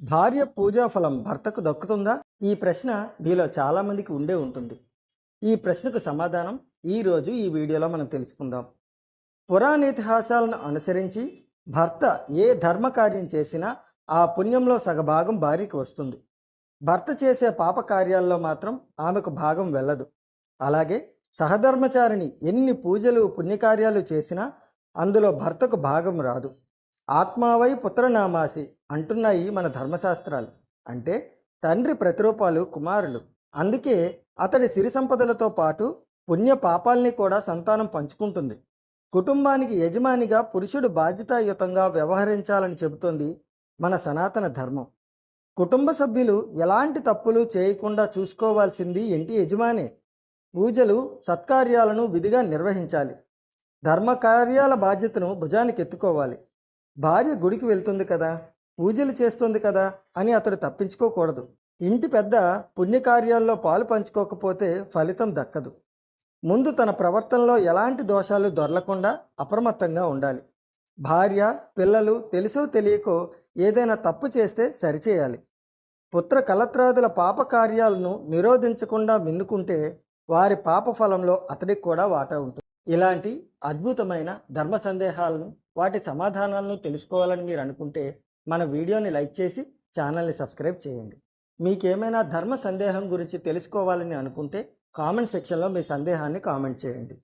భార్య పూజా ఫలం భర్తకు దక్కుతుందా? ఈ ప్రశ్న మీలో చాలామందికి ఉండే ఉంటుంది. ఈ ప్రశ్నకు సమాధానం ఈ రోజు ఈ వీడియోలో మనం తెలుసుకుందాం. పురాణ ఇతిహాసాలను అనుసరించి భర్త ఏ ధర్మకార్యం చేసినా ఆ పుణ్యంలో సగభాగం భార్యకి వస్తుంది. భర్త చేసే పాప కార్యాల్లో మాత్రం ఆమెకు భాగం వెళ్ళదు. అలాగే సహధర్మచారిణి ఎన్ని పూజలు పుణ్యకార్యాలు చేసినా అందులో భర్తకు భాగం రాదు. ఆత్మావై పుత్రనామాసి అంటున్నాయి మన ధర్మశాస్త్రాలు. అంటే తండ్రి ప్రతిరూపాలు కుమారులు. అందుకే అతడి సిరి సంపదలతో పాటు పుణ్య పాపాల్ని కూడా సంతానం పంచుకుంటుంది. కుటుంబానికి యజమానిగా పురుషుడు బాధ్యతాయుతంగా వ్యవహరించాలని చెబుతోంది మన సనాతన ధర్మం. కుటుంబ సభ్యులు ఎలాంటి తప్పులు చేయకుండా చూసుకోవాల్సింది ఇంటి యజమానే. పూజలు సత్కార్యాలను విధిగా నిర్వహించాలి. ధర్మ కార్యాల బాధ్యతను భుజానికి ఎత్తుకోవాలి భార్య గుడికి వెళ్తుంది కదా పూజలు చేస్తుంది కదా అని అతడు తప్పించుకోకూడదు. ఇంటి పెద్ద పుణ్యకార్యాల్లో పాలు పంచుకోకపోతే ఫలితం దక్కదు. ముందు తన ప్రవర్తనలో ఎలాంటి దోషాలు దొరలకుండా అప్రమత్తంగా ఉండాలి. భార్య పిల్లలు తెలుసో తెలియకో ఏదైనా తప్పు చేస్తే సరిచేయాలి. పుత్ర కలత్రాదుల పాప కార్యాలను నిరోధించకుండా మిన్నుకుంటే వారి పాప ఫలంలో అతడికి కూడా వాటా ఉంటుంది. ఇలాంటి అద్భుతమైన ధర్మ సందేహాలను వాటి సమాధానాలను తెలుసుకోవాలని మీరు అనుకుంటే మన వీడియోని లైక్ చేసి ఛానల్ని సబ్స్క్రైబ్ చేయండి. మీకేమైనా ధర్మ సందేహం గురించి తెలుసుకోవాలని అనుకుంటే కామెంట్ సెక్షన్లో మీ సందేహాన్ని కామెంట్ చేయండి.